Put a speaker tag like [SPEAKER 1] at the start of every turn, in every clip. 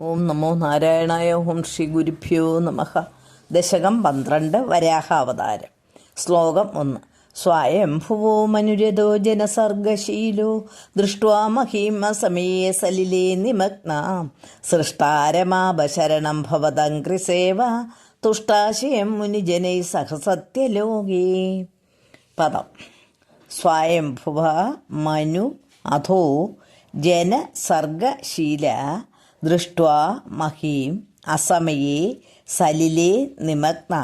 [SPEAKER 1] ഓം നമോ നാരായണായ ഓം ശ്രീ ഗുരുഭ്യോ നമഃ. ദശകം പന്ത്രണ്ട് വരാഹാവതാരം. ശ്ലോകം ഒന്ന്. സ്വയംഭുവോ മനുരതോ ജനസർഗശീലോ. ദൃഷ്ട്വാ മഹീമ സമയേ സലിലേ നിമഗ്നാം. സൃഷ്ടാരമാപശരണം ഭവതങ്കൃസേവ തുഷ്ടാശയം മുനിജനൈ സഹസത്യലോകേ. പദം. സ്വയംഭുവ മനു അധോ ജനസർഗശീല. ദൃഷ്ട്വാ മഹീം അസമയേ സലിലേ നിമഗ്ന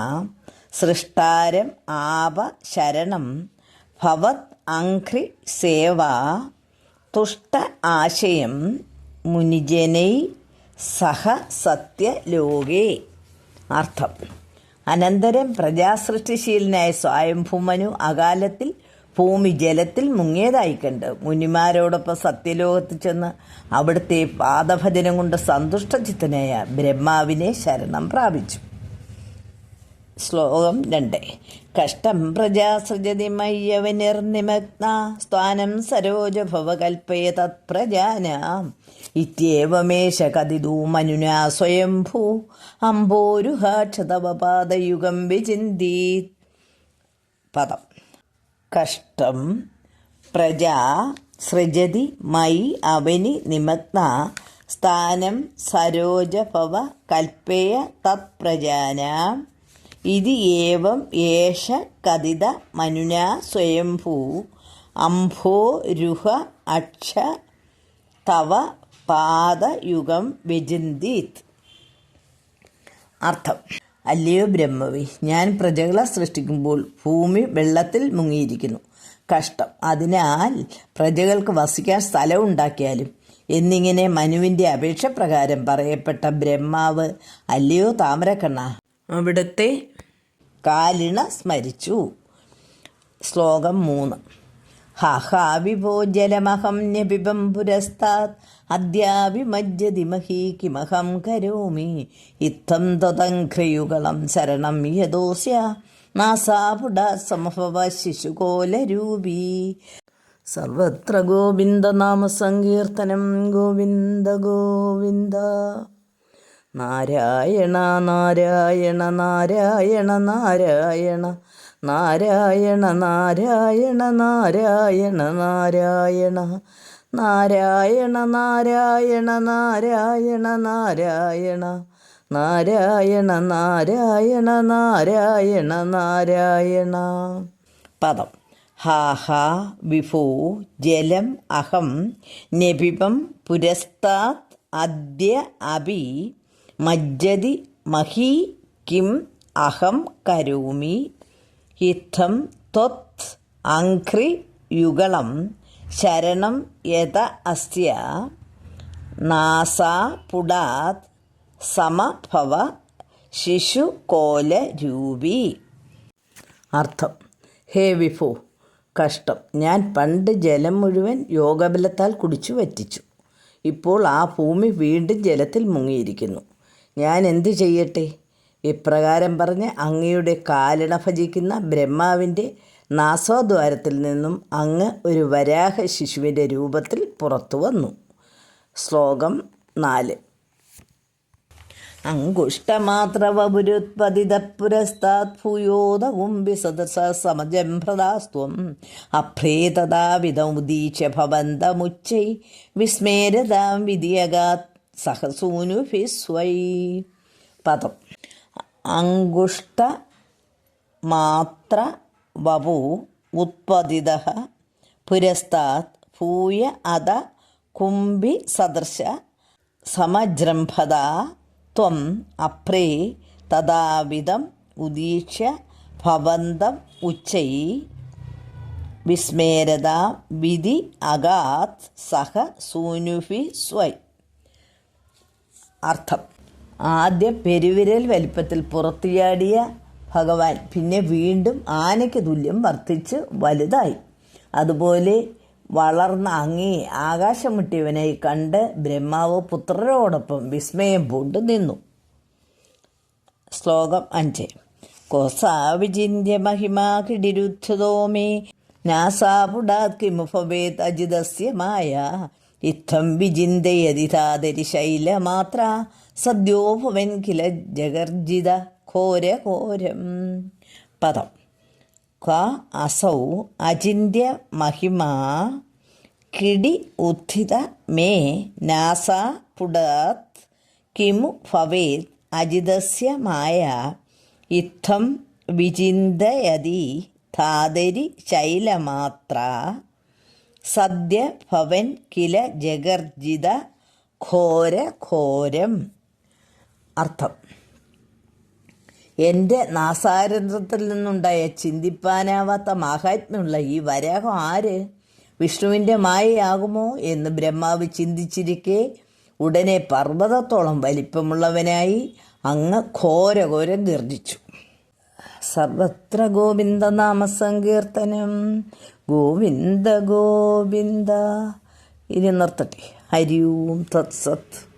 [SPEAKER 1] സൃഷ്ടാരം ആപ ശരണം ഭവത് അഘ്രി സേവ തുഷ്ട ആശയം മുനിജനൈ സഹ സത്യലോകേ അർത്ഥം. അനന്തരം പ്രജാസൃഷ്ടിശീലനായ സ്വയംഭൂമനു അകാലത്തിൽ ഭൂമി ജലത്തിൽ മുങ്ങിയതായി കണ്ട് മുനിമാരോടൊപ്പം സത്യലോകത്ത് ചെന്ന് അവിടുത്തെ പാദഭജനം കൊണ്ട് സന്തുഷ്ടചിത്തനായ ബ്രഹ്മാവിനെ ശരണം പ്രാപിച്ചു. ശ്ലോകം രണ്ട്. കഷ്ടം പ്രജാസൃജതി മയ്യവനിർനിമഗ്ന സ്ഥാനം സരോജഭവ കൽപ്പയ തത്പ്രജാനാം ഇത്യേവമേശ കതിദൂ മനുനാ സ്വയംഭൂ അംബോരുഹാക്ഷതവപാദയുഗം പാദയുഗം വിചിന്തീത്. പദം. കഷ്ടം പ്രജാ സൃജതി മൈ അവനി നിമഗ്ന സ്ഥാനം സരോജഭവ കൽപ്പേയ തത്പ്രജാന. ഇതി ഏവം ഏഷ കഥിത മനുനാ സ്വയംഭൂ. അംഭോ രുഹ അക്ഷ തവ പാദയുഗം വിചിന്തീത് അർത്ഥം. അല്ലയോ ബ്രഹ്മവി? ഞാൻ പ്രജകളെ സൃഷ്ടിക്കുമ്പോൾ ഭൂമി വെള്ളത്തിൽ മുങ്ങിയിരിക്കുന്നു. കഷ്ടം. അതിനാൽ പ്രജകൾക്ക് വസിക്കാൻ സ്ഥലം ഉണ്ടാക്കിയാലും. എന്നിങ്ങനെ മനുവിന്റെ അപേക്ഷ പ്രകാരം പറയപ്പെട്ട ബ്രഹ്മാവ് അല്ലയോ താമരക്കണ്ണ അവിടുത്തെ കാലിണ സ്മരിച്ചു. ശ്ലോകം മൂന്ന്. ഹാ വിഭോ ജലമഹം നബിബം പുരസ്താത് അദ്യാവിമജ്ജതി മഹീ കിമഹം കരോമി. ഇത്തം ത്വതഘ്രയുഗളം ശരണം യദോസ്യ നാസാപുട സമഭവ ശിശുകോലരൂപീ സർവത്ര ഗോവിന്ദനാമ സങ്കീർത്തനം ഗോവിന്ദ ഗോവിന്ദ. നാരായണ നാരായണ നാരായണ നാരായണ. നാരായണ നാരായണ നാരായണ നാരായണ. നാരായണ നാരായണ നാരായണ നാരായണ നാരായണ നാരായണ നാരായണ നാരായണ. പദം. ഹാ ഹാ വിഭോ ജലം അഹം നബിബം പുരസ്താത് അദ്യ അഭി മജ്ജതി മഹി കിം അഹം കരോമി ഇത്തം ത്വത് അഘ്രി യുഗളം. ശരണം യത അസ്യ. നാസാ പുടാത് സമഭവ ശിശുകോലരൂപി അർത്ഥം ഹേ വിഭു കഷ്ടം. ഞാൻ പണ്ട് ജലം മുഴുവൻ യോഗബലത്താൽ കുടിച്ചു വറ്റിച്ചു. ഇപ്പോൾ ആ ഭൂമി വീണ്ടും ജലത്തിൽ മുങ്ങിയിരിക്കുന്നു. ഞാൻ എന്തു ചെയ്യട്ടെ? ഇപ്രകാരം പറഞ്ഞ് അങ്ങയുടെ കാലിണ ഭജിക്കുന്ന ബ്രഹ്മാവിന്റെ നാസാദ്വാരത്തിൽ നിന്നും അങ്ങ് ഒരു വരാഹ ശിശുവിന്റെ രൂപത്തിൽ പുറത്തു വന്നു. ശ്ലോകം നാല്. അങ്കുഷ്ടമാത്രവപുരുത്പതിത പുരസ്താത് ഭൂയോദകുംബി സദസ സമജംഭ്രദാസ്ത്വം അഭ്രേതദാവിദമുദീക്ഷ്യ ഭവന്തമുച്ചൈ വിസ്മേരതാം സഹസൂനുഭിസ്വൈ പദം. അങ്കുഷ്ട മാത്ര വപു ഉത്പതിത പുരസ്താത് ഭൂയ അത കുംഭി സദൃശ സമജൃംഭത ത്വം അപ്രേ തഥാവിധം ഉദീക്ഷ ഭവന്തം ഉച്ചൈ വിസ്മേരത വിധി അഗാത് സഹ സൂനുഫി സ്വൈ. അർത്ഥം. ആദ്യ പെരുവിരൽ വലിപ്പത്തിൽ പുറത്തുചാടിയ ഭഗവാൻ. പിന്നെ വീണ്ടും ആനയ്ക്ക് തുല്യം വർദ്ധിച്ച് വലുതായി. അതുപോലെ വളർന്ന അങ്ങേ ആകാശം മുട്ടിയവനായി കണ്ട് ബ്രഹ്മാവ് പുത്രരോടൊപ്പം വിസ്മയം പൂണ്ട് നിന്നു. ശ്ലോകം അഞ്ച്. കൊസാവിചിന്യ മഹിമാ കിടിരുദ്ധതോ മേ. നാസാപുടാത് കിമുഭവേത് അജിതസ്യ ഇത്തം വിചിന്തയതി താതരി ശൈലമാത്ര. സദ്യോഭവൻ കില ജഗർജിത. ഘോര ഘോരം പദം. ക അസൗ അചിന്യ മഹിമ കിടി ഉത്ഥിത മേ നാസ പുടത് കിമു ഭവേത് അജിതസ്യ മായ ഇത്തം വിചിന്തയതി ധാതരി ശൈലമാത്ര സദ്യ ഭവൻ കില ജഗർജിത ഘോര ഘോരം. അർത്ഥം. എന്റെ നാസാരന്ധ്രത്തിൽ നിന്നുണ്ടായ ചിന്തിപ്പാനാവാത്ത മാഹാത്മ്യമുള്ള ഈ വരാഹം ആര്? വിഷ്ണുവിന്റെ മായയാകുമോ എന്ന് ബ്രഹ്മാവ് ചിന്തിച്ചിരിക്കെ ഉടനെ പർവതത്തോളം വലിപ്പമുള്ളവനായി അങ്ങ് ഘോരഘോരം ഗർജിച്ചു. സർവത്ര ഗോവിന്ദ നാമസങ്കീർത്തനം. ഗോവിന്ദ ഗോവിന്ദ. ഇനി നിർത്തട്ടെ. ഹരിയൂം തത്സത്ത്